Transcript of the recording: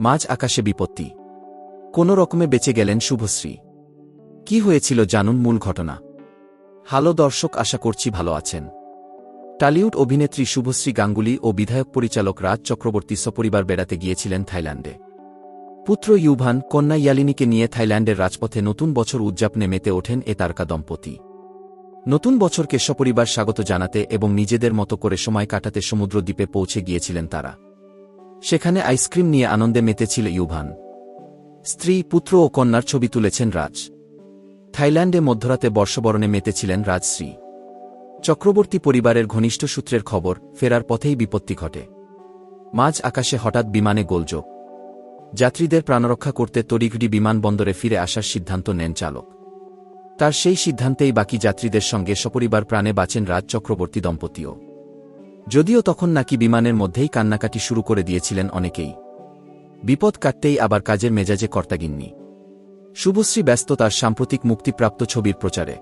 মাঝ আকাশে বিপত্তি। কোনো রকমে বেঁচে গেলেন শুভশ্রী। কি হয়েছিল জানুন মূল ঘটনা। হালো দর্শক আশা করছি ভালো আছেন। টালিউড অভিনেত্রী শুভশ্রী গাঙ্গুলি ও বিধায়ক পরিচালক রাজ চক্রবর্তী সপরিবার বেড়াতে গিয়েছিলেন থাইল্যান্ডে। পুত্র ইউভান কন্যা ইয়ালিনীকে নিয়ে থাইল্যান্ডের রাজপথে নতুন বছর উদযাপনে মেতে ওঠেন এ তারকা দম্পতি। নতুন বছরকে সপরিবার স্বাগত জানাতে এবং নিজেদের মতো করে সময় কাটাতে সমুদ্র দ্বীপে পৌঁছে গিয়েছিলেন তারা। সেখানে আইসক্রিম নিয়ে আনন্দে মেতেছিল ইউভান। স্ত্রী, পুত্র ও কন্যার ছবি তুলেছেন রাজ। থাইল্যান্ডে মধ্যরাতে বর্ষবরণে মেতেছিলেন রাজশ্রী চক্রবর্তী পরিবারের ঘনিষ্ঠ সূত্রের খবর, ফেরার পথেই বিপত্তি ঘটে। মাঝ আকাশে হঠাৎ বিমানে গোলযোগ। যাত্রীদের প্রাণরক্ষা করতে তড়িঘড়ি বিমানবন্দরে ফিরে আসার সিদ্ধান্ত নেন চালক। তার সেই সিদ্ধান্তেই বাকি যাত্রীদের সঙ্গে সপরিবার প্রাণে বাঁচেন রাজ চক্রবর্তী দম্পতিও। যদিও তখন নাকি বিমানের মধ্যেই কান্নাকাটি শুরু করে দিয়েছিলেন অনেকেই। বিপদ কাটতেই আবার কাজের মেজাজে কর্তাগিন্নি। শুভশ্রী ব্যস্ত তার সাম্প্রতিক মুক্তিপ্রাপ্ত ছবির প্রচারে।